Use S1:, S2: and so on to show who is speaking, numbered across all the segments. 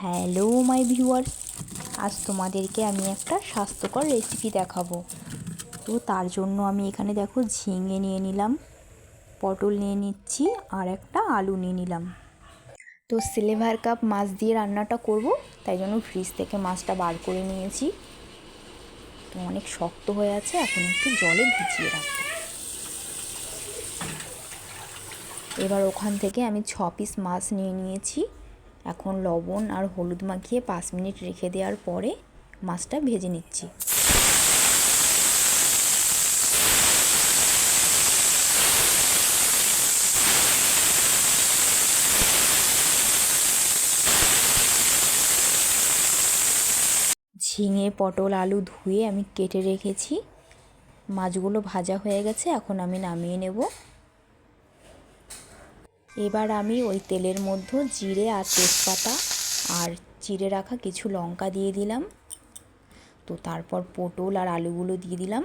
S1: Hello my viewers আজ তোমাদেরকে আমি একটা স্বাস্থ্যকর রেসিপি দেখাবো। তো তার জন্য আমি এখানে দেখো ঝিঙে নিয়ে নিলাম, পটল নিয়ে নিচ্ছি, আর একটা আলু নিয়ে নিলাম। তো সিলভার কাপ মাছ দিয়ে রান্নাটা করব, তাই জন্য ফ্রিজ থেকে মাছটা বার করে নিয়েছি। তো অনেক শক্ত হয়ে আছে, এখন একটু জলে ভিজিয়ে রাখব। এবার ওখান থেকে আমি ছ পিস মাছ নিয়ে নিয়েছি। এখন লবণ আর হলুদ মাখিয়ে পাঁচ মিনিট রেখে দেওয়ার পরে মাছটা ভেজে নিচ্ছি। ঝিঙে, পটল, আলু ধুয়ে আমি কেটে রেখেছি। মাছগুলো ভাজা হয়ে গেছে, এখন আমি নামিয়ে নেব। এবার আমি ওই তেলের মধ্যে জিরে আর তেজপাতা আর চিড়ে রাখা কিছু লঙ্কা দিয়ে দিলাম। তো তারপর পটল আর আলুগুলো দিয়ে দিলাম।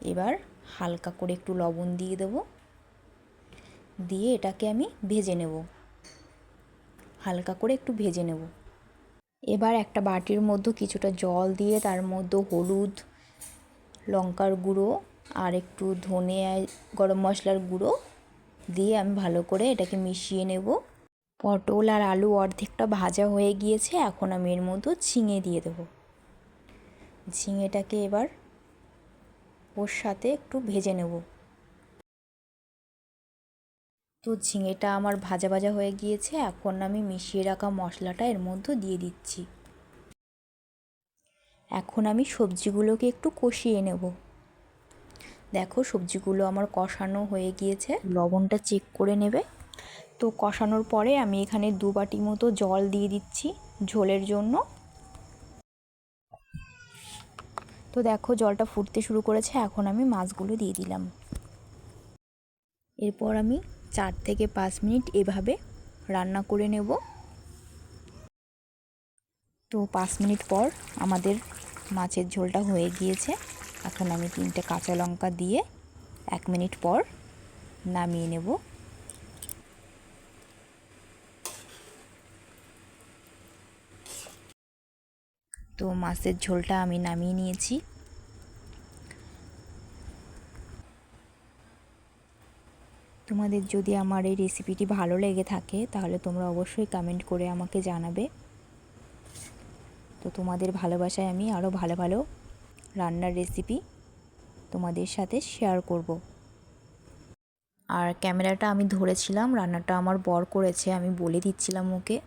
S1: এবার হালকা করে একটু লবণ দিয়ে দেব। দিয়ে এটাকে আমি ভেজে নেব। হালকা করে একটু ভেজে নেব। এবার একটা বাটির মধ্যে কিছুটা জল দিয়ে তার মধ্যে হলুদ, লঙ্কার গুঁড়ো আর একটু ধনে, গরম মশলার গুঁড়ো দিয়ে আমি ভালো করে এটাকে মিশিয়ে নেব। পটল আর আলু অর্ধেকটা ভাজা হয়ে গিয়েছে, এখন আমি এর মধ্যে ঝিঙে দিয়ে দেবো। ঝিঙেটাকে এবার ওর সাথে একটু ভেজে নেব। তো ঝিঙেটা আমার ভাজা ভাজা হয়ে গিয়েছে, এখন আমি মিশিয়ে রাখা মশলাটা এর মধ্যে দিয়ে দিচ্ছি। এখন আমি সবজিগুলোকে একটু কষিয়ে নেব। দেখো সবজিগুলো আমার কষানো হয়ে গিয়েছে। লবণটা চেক করে নেবে। তো কষানোর পরে আমি এখানে দু বাটি মতো জল দিয়ে দিচ্ছি ঝোলের জন্য। তো দেখো জলটা ফুটতে শুরু করেছে, এখন আমি মাছগুলো দিয়ে দিলাম। এরপর আমি চার থেকে পাঁচ মিনিট এভাবে রান্না করে নেব। তো পাঁচ মিনিট পর আমাদের মাছের ঝোলটা হয়ে গিয়েছে। এখন আমি তিনটে কাঁচা লঙ্কা দিয়ে এক মিনিট পর নামিয়ে নেব। তো মাছের ঝোলটা আমি নামিয়ে নিয়েছি। তোমাদের যদি আমার এই রেসিপিটি ভালো লেগে থাকে, তাহলে তোমরা অবশ্যই কমেন্ট করে আমাকে জানাবে। তো তোমাদের ভালোবাসায় আমি আরও ভালো ভালো রান্নার রেসিপি তোমাদের সাথে শেয়ার করব। আর ক্যামেরাটা আমি ধরেছিলাম, রান্নাটা আমার বর করেছে, আমি বলে দিচ্ছিলাম ওকে।